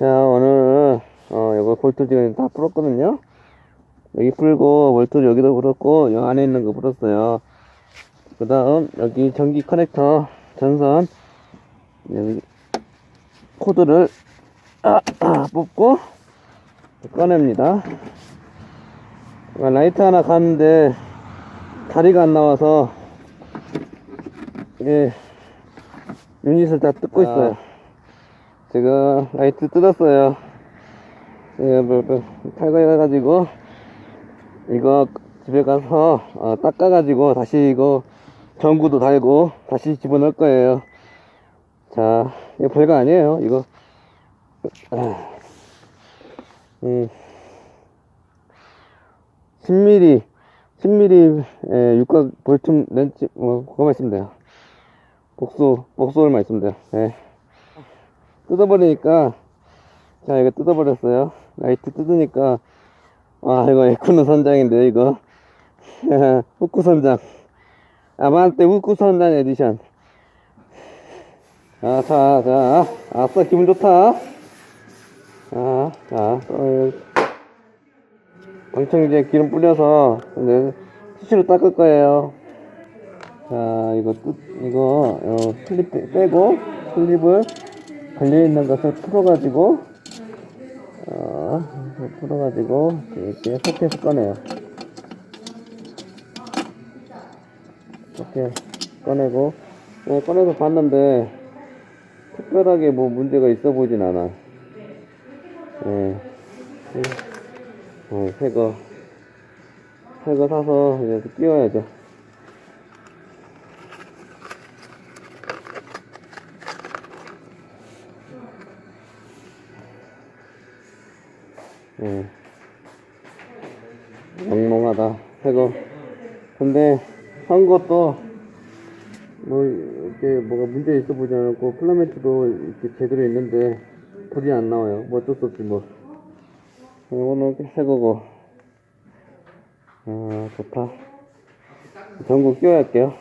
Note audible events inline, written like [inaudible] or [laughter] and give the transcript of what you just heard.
자, 오늘, 어, 이거 볼트 지금 다 풀었거든요? 여기 풀고, 볼트 여기도 풀었고, 여 안에 있는 거 풀었어요. 그 다음, 여기 전기 커넥터, 전선, 여기, 코드를, 아, [clears throat] 아, 뽑고, 꺼냅니다. 아, 라이트 하나 갔는데, 다리가 안 나와서, 이게, 유닛을 다 뜯고 있어요. 지금 라이트 뜯었어요. 예, 뭐, 뭐, 탈거해가지고, 이거 집에 가서, 어, 닦아가지고, 다시 이거 전구도 달고, 다시 집어넣을 거예요. 자, 이거 별거 아니에요, 이거. 아, 음, 10mm, 10mm, 에, 육각 볼륨 렌치, 뭐, 그거만 있으면 돼요. 복수얼만 있으면 돼요. 예. 뜯어버리니까. 자 이거 뜯어버렸어요. 라이트 뜯으니까. 아 이거 에쿠노 선장인데 이거. [laughs] 후쿠 선장. 아반떼 후쿠 선장 에디션. 아자자. 아싸 기분 좋다. 자자. 어, 방청제 기름 뿌려서 이제 티슈로 닦을 거예요. 자 이거 뜯 이거 어, 클립 빼- 빼고 클립을 걸려있는 것을 풀어가지고 어, 풀어가지고 이렇게 소켓을 꺼내요 이렇게 꺼내고 어, 꺼내서 봤는데 특별하게 뭐 문제가 있어 보이진 않아 예. 어, 새거 새거 사서 이제 끼워야죠 예. 몽롱하다. 새거. 근데, 한 것도, 뭐, 이렇게 뭐가 문제 있어 보지 않고, 플라멘트도 이렇게 제대로 있는데, 불이 안 나와요. 뭐 어쩔 수 없지, 뭐. 이거는 새 거고. 아, 좋다. 전구 끼워야 할게요.